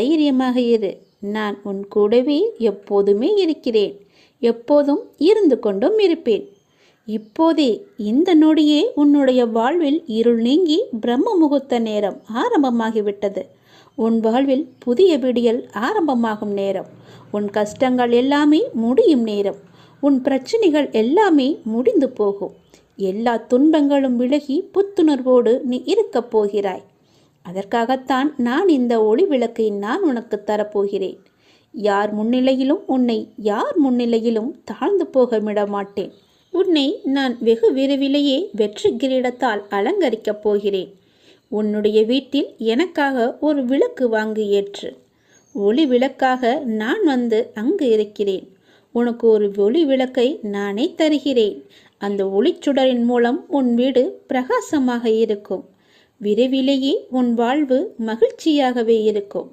தைரியமாக இரு. நான் உன் கூடவே எப்போதுமே இருக்கிறேன். எப்போதும் இருந்து கொண்டும் இருப்பேன். இப்போதே இந்த நொடியே உன்னுடைய வாழ்வில் இருள் நீங்கி பிரம்ம முகூர்த்த நேரம் ஆரம்பமாகிவிட்டது. உன் வாழ்வில் புதிய விடியல் ஆரம்பமாகும் நேரம். உன் கஷ்டங்கள் எல்லாமே முடியும் நேரம். உன் பிரச்சனைகள் எல்லாமே முடிந்து போகும். எல்லா துன்பங்களும் விலகி புத்துணர்வோடு நீ இருக்கப் போகிறாய். அதற்காகத்தான் நான் இந்த ஒளி விளக்கை நான் உனக்கு தரப்போகிறேன். யார் முன்னிலையிலும் உன்னை யார் முன்னிலையிலும் தாழ்ந்து போக விட மாட்டேன் உன்னை நான் வெகு விரைவிலேயே வெற்றி கிரீடத்தால் அலங்கரிக்கப் போகிறேன். உன்னுடைய வீட்டில் எனக்காக ஒரு விளக்கு வாங்கி ஏற்று. ஒளி விளக்காக நான் வந்து அங்கு இருக்கிறேன். உனக்கு ஒரு ஒளி விளக்கை நானே தருகிறேன். அந்த ஒளிச்சுடரின் மூலம் உன் வீடு பிரகாசமாக இருக்கும். விரைவிலேயே உன் வாழ்வு மகிழ்ச்சியாகவே இருக்கும்.